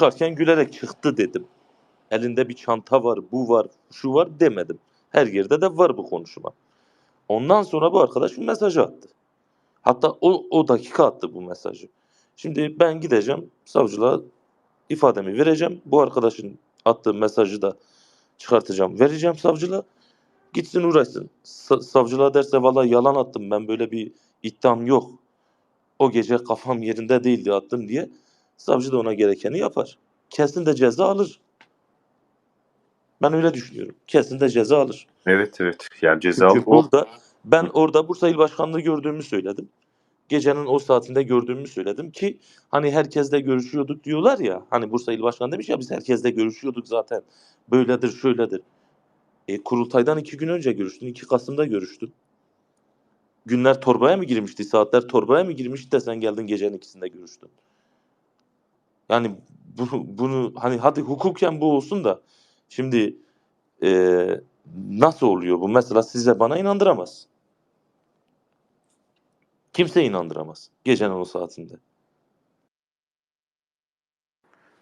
çıkarken gülerek çıktı dedim. Elinde bir çanta var, bu var, şu var demedim. Her yerde de var bu konuşma. Ondan sonra bu arkadaş bir mesaj attı. Hatta o, o dakika attı bu mesajı. Şimdi ben gideceğim savcılığa ifademi vereceğim. Bu arkadaşın attığı mesajı da çıkartacağım. Vereceğim savcılığa. Gitsin uğraşsın. Sa- savcılığa derse valla yalan attım ben böyle bir iddiam yok. O gece kafam yerinde değildi attım diye. Savcı da ona gerekeni yapar. Kesin de ceza alır. Ben öyle düşünüyorum. Kesin de ceza alır. Evet evet. Yani cezalı Çünkü o. burada ben orada Bursa İl Başkanlığı gördüğümü söyledim. Gecenin o saatinde gördüğümü söyledim ki hani herkesle görüşüyorduk diyorlar ya. Hani Bursa İl Başkanı demiş ya biz herkesle görüşüyorduk zaten. Böyledir şöyledir. E, kurultaydan iki gün önce görüştün. 2 Kasım'da görüştün. Günler torbaya mı girmişti? Saatler torbaya mı girmişti de sen geldin gecenin ikisinde görüştün. Yani bu, bunu hani hadi hukuken bu olsun da şimdi e, nasıl oluyor bu? Mesela size bana inandıramaz. Kimse inandıramaz. Gecenin o saatinde.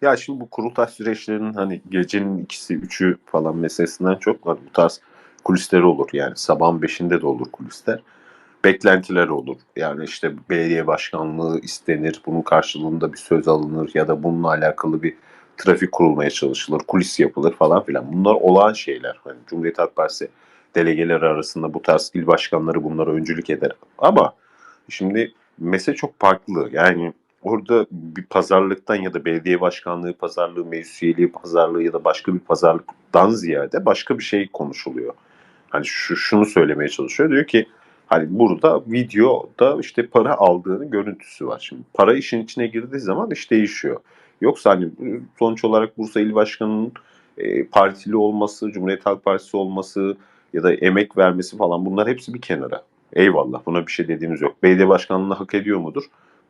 Ya şimdi bu kurultay süreçlerinin hani gecenin ikisi, üçü falan meselesinden çok var. Bu tarz kulisleri olur. Yani sabahın beşinde de olur kulisler. Beklentiler olur. Yani işte belediye başkanlığı istenir. Bunun karşılığında bir söz alınır ya da bununla alakalı bir trafik kurulmaya çalışılır. Kulis yapılır falan filan. Bunlar olağan şeyler. Hani Cumhuriyet Halk Partisi delegeleri arasında bu tarz il başkanları bunlara öncülük eder. Ama şimdi mesele çok farklı. Yani orada bir pazarlıktan ya da belediye başkanlığı pazarlığı, meclis üyeliği pazarlığı ya da başka bir pazarlıktan ziyade başka bir şey konuşuluyor. Hani şu şunu söylemeye çalışıyor. Diyor ki hani burada videoda işte para aldığını görüntüsü var. Şimdi para işin içine girdiği zaman iş değişiyor. Yoksa hani sonuç olarak Bursa İl Başkanı'nın e, partili olması, Cumhuriyet Halk Partisi olması ya da emek vermesi falan bunlar hepsi bir kenara. Eyvallah buna bir şey dediğimiz yok. Belediye başkanlığını hak ediyor mudur?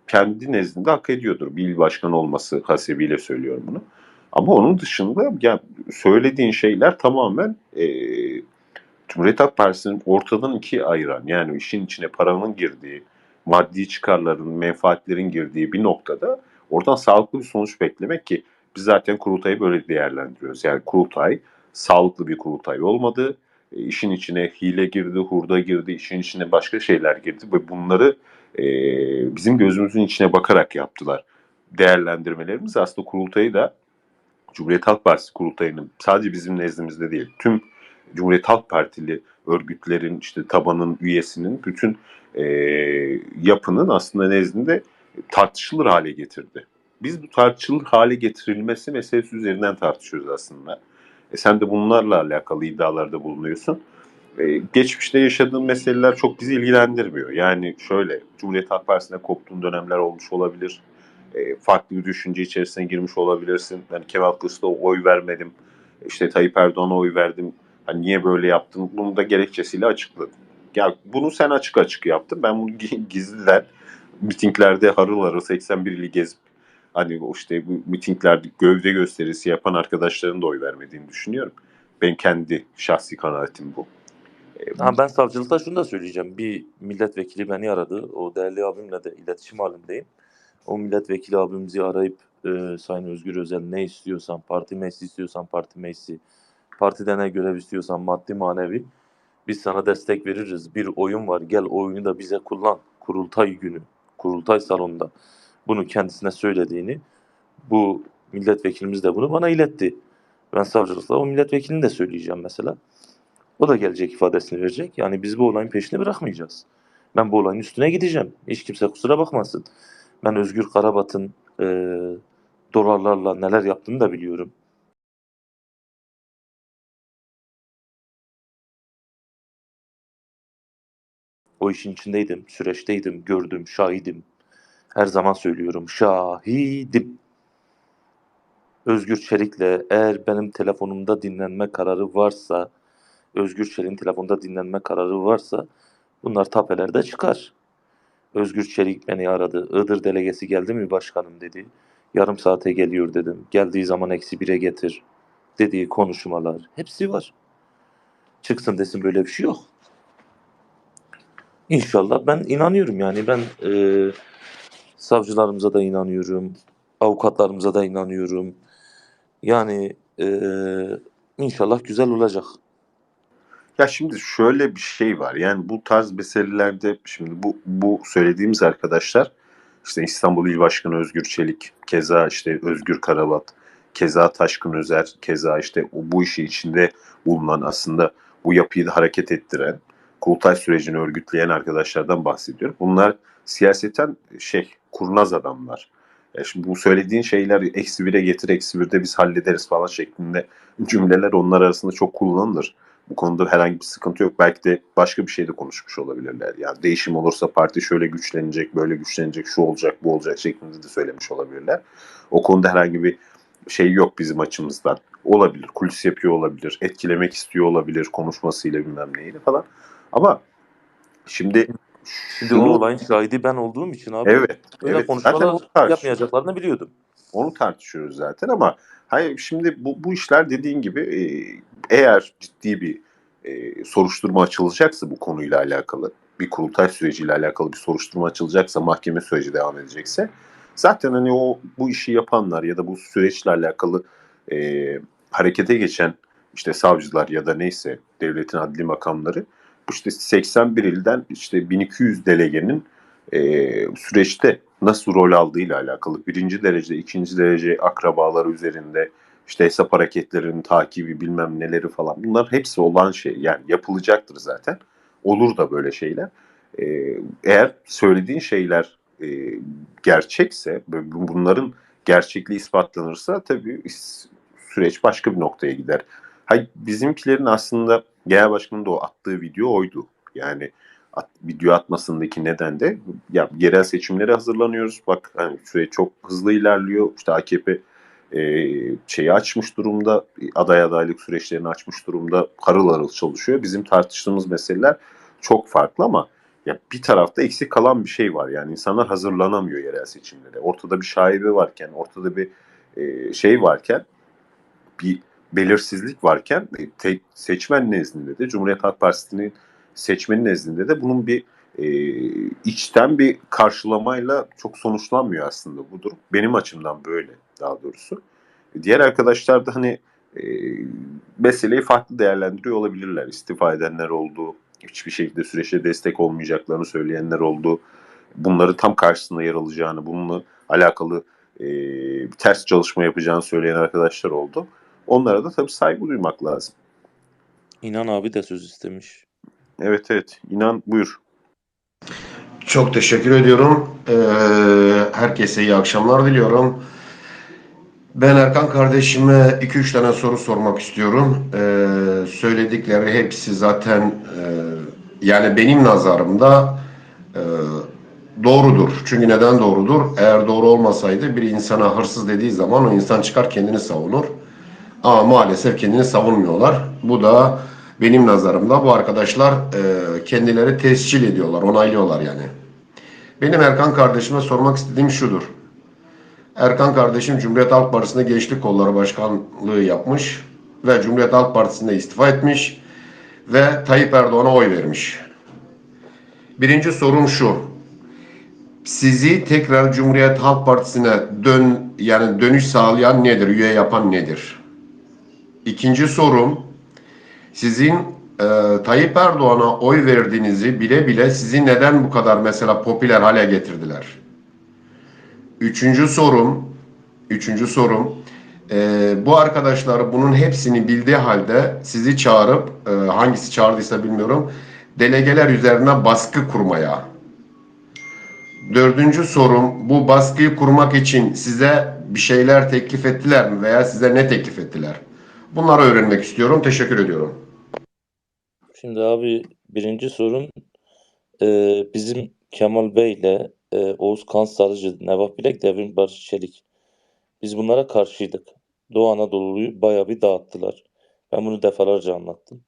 kendi nezdinde hak ediyordur. Bir il başkanı olması hasebiyle söylüyorum bunu. Ama onun dışında ya söylediğin şeyler tamamen e, Cumhuriyet Halk Partisi'nin ortadan ikiye ayıran yani işin içine paranın girdiği, maddi çıkarların, menfaatlerin girdiği bir noktada oradan sağlıklı bir sonuç beklemek ki biz zaten kurultayı böyle değerlendiriyoruz. Yani kurultay sağlıklı bir kurultay olmadı. E, işin içine hile girdi, hurda girdi, işin içine başka şeyler girdi ve bunları e, bizim gözümüzün içine bakarak yaptılar. Değerlendirmelerimiz aslında kurultayı da Cumhuriyet Halk Partisi kurultayının sadece bizim nezdimizde değil, tüm Cumhuriyet Halk Partili örgütlerin, işte tabanın üyesinin, bütün e, yapının aslında nezdinde tartışılır hale getirdi. Biz bu tartışılır hale getirilmesi meselesi üzerinden tartışıyoruz aslında. E sen de bunlarla alakalı iddialarda bulunuyorsun. Ee, geçmişte yaşadığın meseleler çok bizi ilgilendirmiyor. Yani şöyle, Cumhuriyet Halk Partisi'ne koptuğun dönemler olmuş olabilir. Ee, farklı bir düşünce içerisine girmiş olabilirsin. Yani Kemal Kılıçdaroğlu oy vermedim. İşte Tayyip Erdoğan'a oy verdim. Hani niye böyle yaptın? Bunu da gerekçesiyle açıkladın. Ya bunu sen açık açık yaptın. Ben bunu gizliden mitinglerde harıl harıl 81 ili gezip hani işte bu mitinglerde gövde gösterisi yapan arkadaşların da oy vermediğini düşünüyorum. Ben kendi şahsi kanaatim bu. Ha, ben savcılıkta şunu da söyleyeceğim. Bir milletvekili beni aradı. O değerli abimle de iletişim halindeyim. O milletvekili abimizi arayıp e, Sayın Özgür Özel ne istiyorsan, parti meclisi istiyorsan parti meclisi, partide ne görev istiyorsan maddi manevi biz sana destek veririz. Bir oyun var gel oyunu da bize kullan. Kurultay günü, kurultay salonunda bunu kendisine söylediğini bu milletvekilimiz de bunu bana iletti. Ben savcılıkta o milletvekilini de söyleyeceğim mesela. O da gelecek ifadesini verecek. Yani biz bu olayın peşini bırakmayacağız. Ben bu olayın üstüne gideceğim. Hiç kimse kusura bakmasın. Ben Özgür Karabat'ın e, dolarlarla neler yaptığını da biliyorum. O işin içindeydim, süreçteydim, gördüm, şahidim. Her zaman söylüyorum, şahidim. Özgür Çelik'le eğer benim telefonumda dinlenme kararı varsa, Özgür Çelik'in telefonda dinlenme kararı varsa bunlar tapelerde çıkar. Özgür Çelik beni aradı. Iğdır delegesi geldi mi başkanım dedi. Yarım saate geliyor dedim. Geldiği zaman eksi bire getir dediği konuşmalar. Hepsi var. Çıksın desin böyle bir şey yok. İnşallah ben inanıyorum yani ben e, savcılarımıza da inanıyorum. Avukatlarımıza da inanıyorum. Yani eee, inşallah güzel olacak. Ya şimdi şöyle bir şey var. Yani bu tarz meselelerde şimdi bu bu söylediğimiz arkadaşlar işte İstanbul İl Başkanı Özgür Çelik, keza işte Özgür Karabat, keza Taşkın Özer, keza işte bu işin içinde bulunan aslında bu yapıyı da hareket ettiren, kurultay sürecini örgütleyen arkadaşlardan bahsediyorum. Bunlar siyaseten şey kurnaz adamlar. Ya şimdi bu söylediğin şeyler eksi bire getir eksi birde biz hallederiz falan şeklinde cümleler onlar arasında çok kullanılır. Bu konuda herhangi bir sıkıntı yok. Belki de başka bir şey de konuşmuş olabilirler. Yani değişim olursa parti şöyle güçlenecek, böyle güçlenecek, şu olacak, bu olacak şeklinde de söylemiş olabilirler. O konuda herhangi bir şey yok bizim açımızdan. Olabilir, kulis yapıyor olabilir, etkilemek istiyor olabilir konuşmasıyla bilmem neyle falan. Ama şimdi Şimdi şunu- o olayın şahidi ben olduğum için abi evet, böyle evet. konuşmalar Zaten yapmayacaklarını biliyordum. Onu tartışıyoruz zaten ama hayır şimdi bu, bu işler dediğin gibi e, eğer ciddi bir e, soruşturma açılacaksa bu konuyla alakalı bir kurultay süreciyle alakalı bir soruşturma açılacaksa mahkeme süreci devam edecekse zaten hani o bu işi yapanlar ya da bu süreçle alakalı e, harekete geçen işte savcılar ya da neyse devletin adli makamları işte 81 ilden işte 1200 delegenin e, süreçte nasıl rol aldığıyla alakalı birinci derece, ikinci derece akrabaları üzerinde işte hesap hareketlerinin takibi bilmem neleri falan bunlar hepsi olan şey yani yapılacaktır zaten. Olur da böyle şeyler. E, eğer söylediğin şeyler e, gerçekse bunların gerçekliği ispatlanırsa tabii süreç başka bir noktaya gider. Hay bizimkilerin aslında genel başkanın da o attığı video oydu. Yani at, video atmasındaki neden de ya yerel seçimlere hazırlanıyoruz. Bak hani süreç çok hızlı ilerliyor. İşte AKP e, şeyi açmış durumda. Aday adaylık süreçlerini açmış durumda. Harıl harıl çalışıyor. Bizim tartıştığımız meseleler çok farklı ama ya bir tarafta eksik kalan bir şey var. Yani insanlar hazırlanamıyor yerel seçimlere. Ortada bir şaibe varken, ortada bir e, şey varken bir belirsizlik varken e, seçmen nezdinde de Cumhuriyet Halk Partisi'nin seçmenin nezdinde de bunun bir e, içten bir karşılamayla çok sonuçlanmıyor aslında bu durum. Benim açımdan böyle daha doğrusu. Diğer arkadaşlar da hani e, meseleyi farklı değerlendiriyor olabilirler. İstifa edenler oldu, hiçbir şekilde süreçte destek olmayacaklarını söyleyenler oldu. Bunları tam karşısında yer alacağını, bununla alakalı e, ters çalışma yapacağını söyleyen arkadaşlar oldu. Onlara da tabii saygı duymak lazım. İnan abi de söz istemiş. Evet evet. İnan buyur. Çok teşekkür ediyorum. Ee, herkese iyi akşamlar diliyorum. Ben Erkan kardeşime 2-3 tane soru sormak istiyorum. Ee, söyledikleri hepsi zaten e, yani benim nazarımda e, doğrudur. Çünkü neden doğrudur? Eğer doğru olmasaydı bir insana hırsız dediği zaman o insan çıkar kendini savunur. Ama maalesef kendini savunmuyorlar. Bu da benim nazarımda bu arkadaşlar e, kendileri tescil ediyorlar, onaylıyorlar yani. Benim Erkan kardeşime sormak istediğim şudur. Erkan kardeşim Cumhuriyet Halk Partisi'nde Gençlik Kolları Başkanlığı yapmış ve Cumhuriyet Halk Partisi'nde istifa etmiş ve Tayyip Erdoğan'a oy vermiş. Birinci sorum şu. Sizi tekrar Cumhuriyet Halk Partisi'ne dön yani dönüş sağlayan nedir? Üye yapan nedir? İkinci sorum sizin e, Tayyip Erdoğan'a oy verdiğinizi bile bile sizi neden bu kadar mesela popüler hale getirdiler? Üçüncü sorum, üçüncü sorum, e, bu arkadaşlar bunun hepsini bildiği halde sizi çağırıp, e, hangisi çağırdıysa bilmiyorum, delegeler üzerine baskı kurmaya. Dördüncü sorum, bu baskıyı kurmak için size bir şeyler teklif ettiler mi veya size ne teklif ettiler? Bunları öğrenmek istiyorum. Teşekkür ediyorum. Şimdi abi birinci sorun e, bizim Kemal Bey ile e, Oğuz Kansarıcı, Nevah Bilek, Devrim Barış Çelik. Biz bunlara karşıydık. Doğu Anadolu'yu bayağı bir dağıttılar. Ben bunu defalarca anlattım.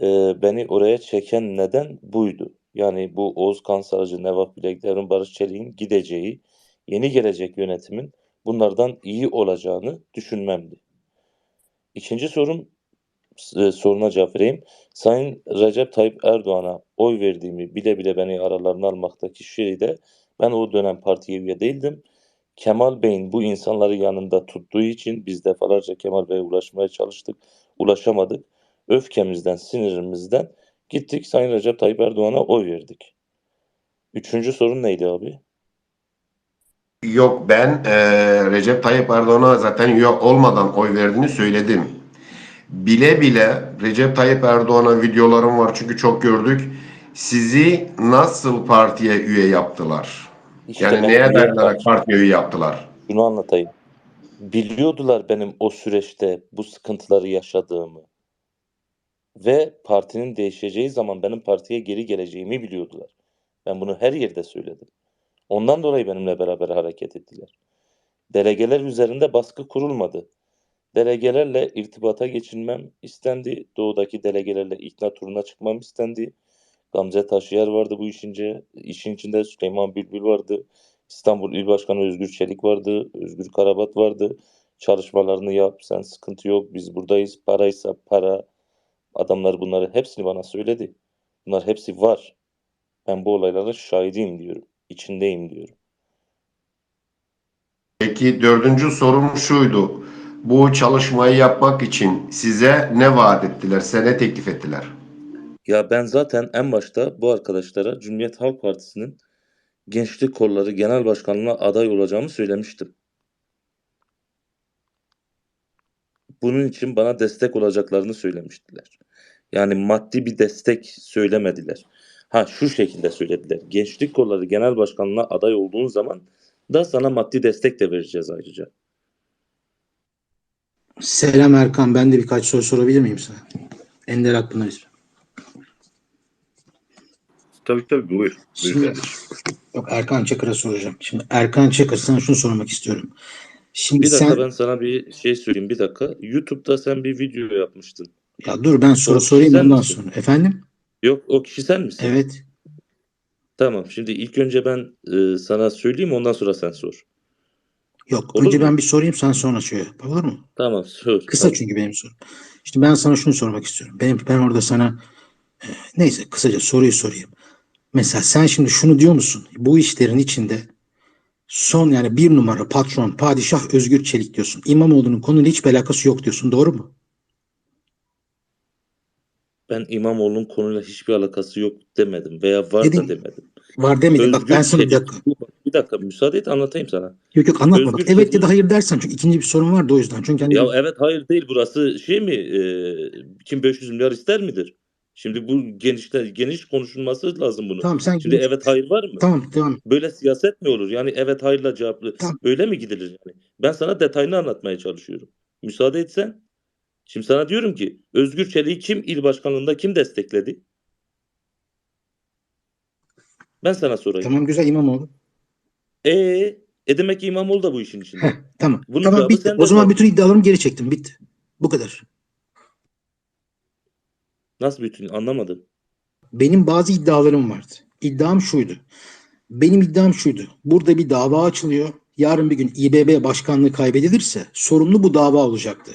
E, beni oraya çeken neden buydu. Yani bu Oğuz Kansarıcı, Nevah Bilek, Devrim Barış Çelik'in gideceği, yeni gelecek yönetimin bunlardan iyi olacağını düşünmemdi. İkinci sorum e, soruna cevap vereyim. Sayın Recep Tayyip Erdoğan'a oy verdiğimi bile bile beni aralarına almaktaki şeyde ben o dönem partiye üye değildim. Kemal Bey'in bu insanları yanında tuttuğu için biz defalarca Kemal Bey'e ulaşmaya çalıştık. Ulaşamadık. Öfkemizden, sinirimizden gittik Sayın Recep Tayyip Erdoğan'a oy verdik. Üçüncü sorun neydi abi? Yok ben eee, Recep Tayyip Erdoğan'a zaten üye olmadan oy verdiğini söyledim. Bile bile Recep Tayyip Erdoğan'a videolarım var çünkü çok gördük. Sizi nasıl partiye üye yaptılar? İşte Yani neye dayanarak partiye üye yaptılar? Şunu anlatayım. Biliyordular benim o süreçte bu sıkıntıları yaşadığımı. Ve partinin değişeceği zaman benim partiye geri geleceğimi biliyordular. Ben bunu her yerde söyledim. Ondan dolayı benimle beraber hareket ettiler. Delegeler üzerinde baskı kurulmadı. Delegelerle irtibata geçinmem istendi. Doğudaki delegelerle ikna turuna çıkmam istendi. Gamze Taşyer vardı bu işince. işin içinde Süleyman Bülbül vardı. İstanbul İl Başkanı Özgür Çelik vardı. Özgür Karabat vardı. Çalışmalarını yap. Sen sıkıntı yok. Biz buradayız. Paraysa para. Adamlar bunları hepsini bana söyledi. Bunlar hepsi var. Ben bu olaylara şahidiyim diyorum. İçindeyim diyorum. Peki dördüncü sorum şuydu. Bu çalışmayı yapmak için size ne vaat ettiler? Size ne teklif ettiler? Ya ben zaten en başta bu arkadaşlara Cumhuriyet Halk Partisi'nin Gençlik Kolları Genel Başkanlığına aday olacağımı söylemiştim. Bunun için bana destek olacaklarını söylemiştiler. Yani maddi bir destek söylemediler. Ha şu şekilde söylediler. Gençlik Kolları Genel Başkanlığına aday olduğun zaman da sana maddi destek de vereceğiz ayrıca. Selam Erkan. Ben de birkaç soru sorabilir miyim sana? Ender Akpınar ismi. Tabii tabii buyur. Şimdi, yok Erkan Çakır'a soracağım. Şimdi Erkan Çakır sana şunu sormak istiyorum. Şimdi Bir dakika sen ben sana bir şey söyleyeyim bir dakika. YouTube'da sen bir video yapmıştın. ya dur ben soru sorayım sen ondan misin? sonra. Efendim? Yok o kişi sen misin? Evet. Tamam şimdi ilk önce ben e, sana söyleyeyim ondan sonra sen sor. Yok Olur önce mu? ben bir sorayım sen sonra şöyle yap. Olur mu? Tamam sor. Kısa Tamam. çünkü benim sorum. İşte ben sana şunu sormak istiyorum. Benim ben orada sana e, neyse kısaca soruyu sorayım. Mesela sen şimdi şunu diyor musun? Bu işlerin içinde son yani bir numara patron, padişah Özgür Çelik diyorsun. İmamoğlu'nun konuyla hiçbir alakası yok diyorsun. Doğru mu? Ben İmamoğlu'nun konuyla hiçbir alakası yok demedim veya var Dedin. da demedim. Var demedim. Bak ben sana bir dakika. Bir dakika müsaade et anlatayım sana. Yok yok anlatma. Bak, evet ya da hayır dersen. Çünkü ikinci bir sorun vardı o yüzden. Çünkü hani Ya evet hayır değil burası şey mi e, kim 500 milyar ister midir? Şimdi bu genişler geniş konuşulması lazım bunu. tamam sen Şimdi evet hayır var mı? Tamam tamam. Böyle siyaset mi olur? Yani evet hayırla cevaplı. Tamam. Öyle mi gidilir yani? Ben sana detayını anlatmaya çalışıyorum. Müsaade etsen. Şimdi sana diyorum ki Özgür Çelik'i kim il başkanlığında kim destekledi? Ben sana sorayım. Tamam güzel İmamoğlu. E, e demek ki İmamoğlu da bu işin içinde. Heh, tamam. Bunun tamam cevabı bitti. O zaman zaten. bütün iddialarımı geri çektim. Bitti. Bu kadar. Nasıl bütün anlamadım. Benim bazı iddialarım vardı. İddiam şuydu. Benim iddiam şuydu. Burada bir dava açılıyor. Yarın bir gün İBB başkanlığı kaybedilirse sorumlu bu dava olacaktı.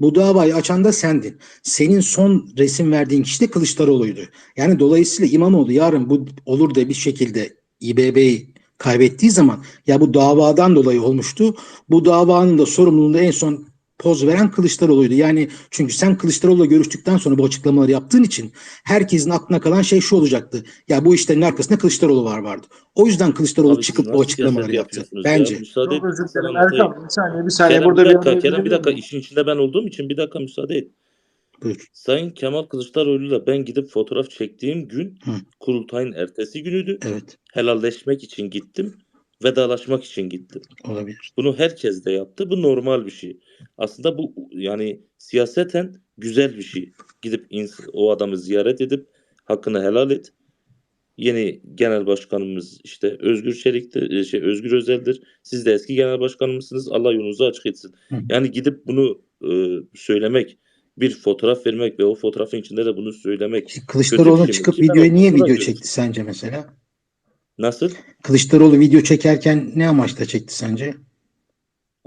Bu davayı açan da sendin. Senin son resim verdiğin kişi de Kılıçdaroğlu'ydu. Yani dolayısıyla İmamoğlu yarın bu olur da bir şekilde İBB'yi kaybettiği zaman ya bu davadan dolayı olmuştu. Bu davanın da sorumluluğunda en son poz veren Kılıçdaroğlu'ydu. Yani çünkü sen Kılıçdaroğlu'la görüştükten sonra bu açıklamaları yaptığın için herkesin aklına kalan şey şu olacaktı. Ya bu işlerin arkasında Kılıçdaroğlu var vardı. O yüzden Kılıçdaroğlu Abi çıkıp nasıl açıklamaları yaptı. yapıyorsunuz ya? Bence. Müsaade et. Çok özür sana dilerim anlatayım. Erkan. Bir saniye bir saniye. Kerem Burada bir dakika, araya Kerem bir dakika işin içinde ben olduğum için bir dakika müsaade et. Buyur. Sayın Kemal Kılıçdaroğlu'yla ben gidip fotoğraf çektiğim gün Hı. kurultayın ertesi günüydü. Evet Helalleşmek için gittim. Vedalaşmak için gittim. olabilir. Bunu herkes de yaptı. Bu normal bir şey. Aslında bu yani siyaseten güzel bir şey. Gidip o adamı ziyaret edip hakkını helal et. Yeni genel başkanımız işte Özgür Çelik'tir, şey Özgür Özel'dir. Siz de eski genel başkanımızsınız. Allah yolunuzu açık etsin. Yani gidip bunu e, söylemek, bir fotoğraf vermek ve o fotoğrafın içinde de bunu söylemek. Kılıçdaroğlu şey çıkıp ben videoya niye video çekti sence mesela? Nasıl? Kılıçdaroğlu video çekerken ne amaçla çekti sence?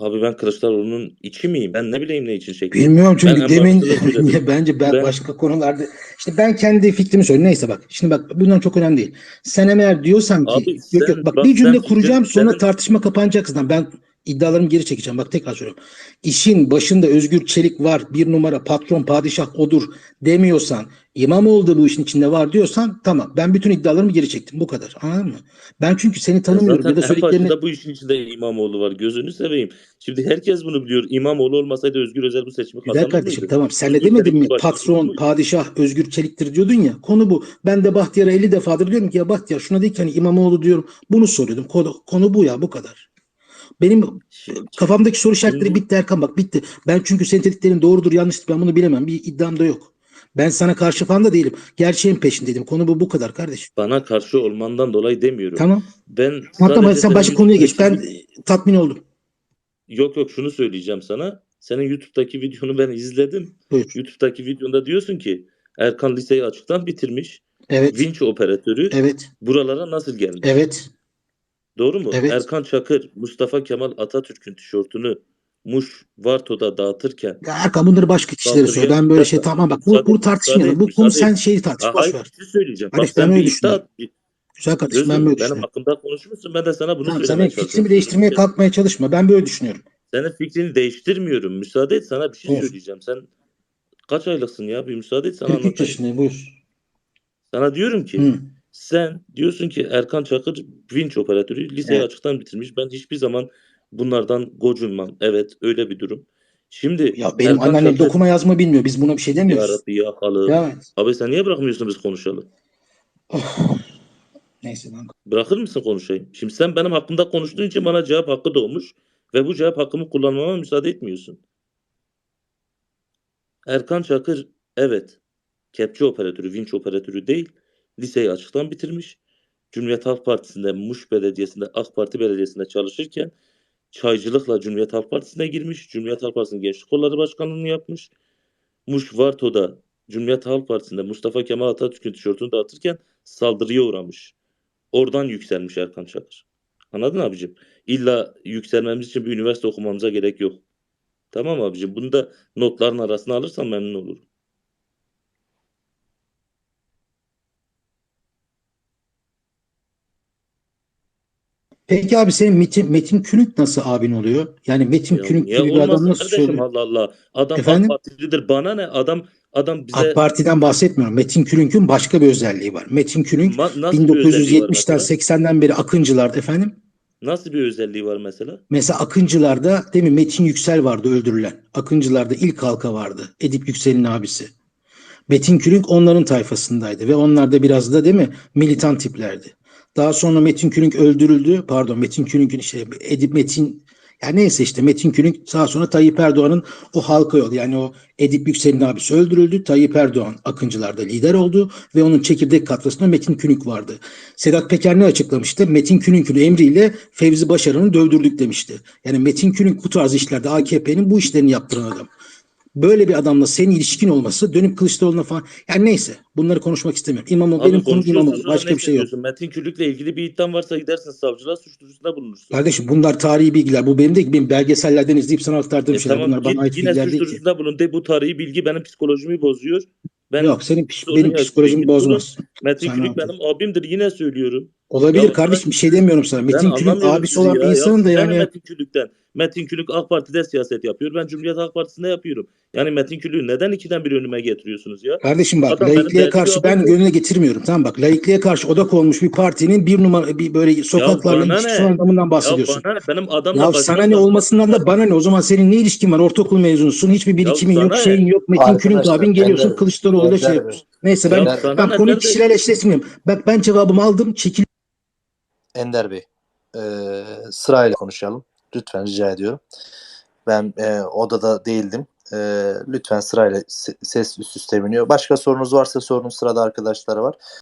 Abi ben Kılıçdaroğlu'nun içi miyim? Ben ne bileyim ne için çektim. Bilmiyorum çünkü Ben en demin bence ben, Ben- başka konularda işte ben kendi fikrimi söyleyeyim. Neyse bak. Şimdi bak bundan çok önemli değil. Sen eğer diyorsan ki Abi yok sen- yok bak bak bir cümle sen- kuracağım senin- sonra tartışma kapanacak zaten. Ben iddialarımı geri çekeceğim. Bak tekrar söylüyorum. İşin başında Özgür Çelik var. Bir numara patron padişah odur demiyorsan İmamoğlu da bu işin içinde var diyorsan tamam. Ben bütün iddialarımı geri çektim. Bu kadar. Anladın mı? Ben çünkü seni tanımıyorum Zaten ya da söylediklerini başında bu işin içinde İmamoğlu var. Gözünü seveyim. Şimdi herkes bunu biliyor. İmamoğlu olmasaydı Özgür Özel bu seçimi Güzel kazanır kardeşim mıydı? tamam. Senle Özgür demedin mi patron, padişah, Özgür Çelik'tir diyordun ya. Konu bu. Ben de Bahtiyar'a 50 defadır diyorum ki ya Bahtiyar şuna değil ki hani İmamoğlu diyorum. Bunu soruyordum. Konu, konu bu ya bu kadar. Benim Şimdi- kafamdaki soru işaretleri bitti Erkan bak bitti. Ben çünkü senin dediklerin doğrudur yanlıştır ben bunu bilemem. Bir iddiam da yok. Ben sana karşı falan da değilim. Gerçeğin peşindeydim. Konu bu bu kadar kardeşim. Bana karşı olmandan dolayı demiyorum. Tamam. Ben Hatta sen başka konuya geç. Ben e, tatmin oldum. Yok yok şunu söyleyeceğim sana. Senin YouTube'daki videonu ben izledim. Buyur. YouTube'daki videonda diyorsun ki Erkan liseyi açıktan bitirmiş. Evet. Vinç operatörü Evet. buralara nasıl gelmiş? Evet. Doğru mu? Evet. Erkan Çakır Mustafa Kemal Atatürk'ün tişörtünü Muş Varto'da dağıtırken Ya Erkan bunları başka kişilere söyle. Ben böyle şey tamam bak bu, müsaade- bunu tartışmayalım. Bu konu sen şeyi tartış. Boş hayır bir şey söyleyeceğim. Kardeş, Bak ben öyle düşünüyorum. Güzel kardeşim ben böyle benim düşünüyorum. hakkımda konuşmuşsun. Ben de sana bunu Tamam, söylemeye benim fikrimi çalışıyorum. değiştirmeye kalkmaya çalışma. Ben böyle düşünüyorum. Senin fikrini değiştirmiyorum. Müsaade et sana bir şey Buyur. söyleyeceğim. Sen kaç aylıksın ya? Bir müsaade et sana 43 anlatayım. yaşındayım buyur. Sana diyorum ki Hı. Sen diyorsun ki Erkan Çakır vinç operatörü liseyi Evet. açıktan bitirmiş. Ben hiçbir zaman bunlardan gocunmam. Evet öyle bir durum. Şimdi Ya benim Erkan anneannem Çakır- dokuma yazma bilmiyor. Biz buna bir şey demiyoruz. Rabbi ya halı. Evet. Abi sen niye bırakmıyorsun biz konuşalım? Neyse ben Bırakır mısın konuşayım? Şimdi sen benim hakkımda konuştuğun için bana cevap hakkı doğmuş ve bu cevap hakkımı kullanmama müsaade etmiyorsun. Erkan Çakır evet kepçe operatörü, vinç operatörü değil liseyi açıktan bitirmiş. Cumhuriyet Halk Partisi'nde, Muş Belediyesi'nde, AK Parti Belediyesi'nde çalışırken çaycılıkla Cumhuriyet Halk Partisi'ne girmiş. Cumhuriyet Halk Partisi'nin Gençlik Kolları Başkanlığı'nı yapmış. Muş Varto'da Cumhuriyet Halk Partisi'nde Mustafa Kemal Atatürk'ün tişörtünü dağıtırken saldırıya uğramış. Oradan yükselmiş Erkan Çakır. Anladın abicim? İlla yükselmemiz için bir üniversite okumamıza gerek yok. Tamam abicim. Bunu da notların arasına alırsan memnun olurum. Peki abi senin Metin, Metin Külünk nasıl abin oluyor? Yani Metin Ya Külünk gibi bir adam nasıl kardeşim söylüyor? Allah Allah. Adam Efendim? AK Partilidir. Bana ne? Adam adam bize AK Parti'den bahsetmiyorum. Metin Külünk'ün başka bir özelliği var. Metin Külünk Ma- nasıl bir özelliği var 1970'ten mesela? 80'den beri Akıncılar'da efendim. Nasıl bir özelliği var mesela? Mesela Akıncılar'da değil mi Metin Yüksel vardı öldürülen. Akıncılar'da ilk halka vardı. Edip Yüksel'in abisi. Metin Külünk onların tayfasındaydı ve onlar da biraz da değil mi militan tiplerdi. Daha sonra Metin Külünk öldürüldü. Pardon Metin Külünk'ün işte Edip Metin yani neyse işte Metin Külünk daha sonra Tayyip Erdoğan'ın o halka yolu yani o Edip Yüksel'in abisi öldürüldü. Tayyip Erdoğan Akıncılar'da lider oldu ve onun çekirdek kadrosunda Metin Külünk vardı. Sedat Peker ne açıklamıştı? Metin Külünk'ün emriyle Fevzi Başaran'ı dövdürdük demişti. Yani Metin Külünk bu tarz işlerde AKP'nin bu işlerini yaptıran adam. Böyle bir adamla senin ilişkin olması dönüp Kılıçdaroğlu'na falan yani neyse bunları konuşmak istemiyorum. İmamoğlu benim konum İmamoğlu başka bir şey yok. Metin Külük'le ilgili bir iddian varsa gidersin savcılığa suç duyurusunda bulunursun. Kardeşim bunlar tarihi bilgiler. Bu benim ki benim belgesellerden izleyip sana aktardığım E şeyler. tamam bunlar bana git ait yine bilgiler suç değil ki. duyurusunda bulun. De bu tarihi bilgi benim psikolojimi bozuyor. Ben Yok senin benim psikolojimi bozmaz. Metin Sen Külük benim abimdir yine söylüyorum. Olabilir Ya kardeşim bir şey demiyorum sana. Metin anlamıyorum abisi olan ya. bir insanın da Ya yani Metin Külük'ten. Metin Külük AK Parti'de siyaset yapıyor. Ben Cumhuriyet Halk Partisi'nde yapıyorum. Yani Metin Külük'ü neden ikiden bir önüme getiriyorsunuz ya? Kardeşim bak Adam laikliğe karşı ben gönlüne getirmiyorum. Tamam bak laikliğe karşı odak olmuş bir partinin bir numara bir böyle sokaklarla ilişkisi olan adamından Ya bahsediyorsun. bana ne? Benim adamla Ya sana ne olmasından da bana ne? O zaman senin ne ilişkin var? Ortaokul mezunusun. Hiçbir birikimin yok, ne? şeyin yok. Metin Arkadaşlar, abin geliyorsun Kılıçdaroğlu'yla şey yapıyorsun. Neyse ben ben konuyu kişilerle eşleşmiyorum. Bak ben cevabımı aldım. Çekil Ender Bey, e, sırayla konuşalım. Lütfen rica ediyorum. Ben e, odada değildim. E, lütfen sırayla se- ses üst üste biniyor. Başka sorunuz varsa sorun sırada arkadaşlara var.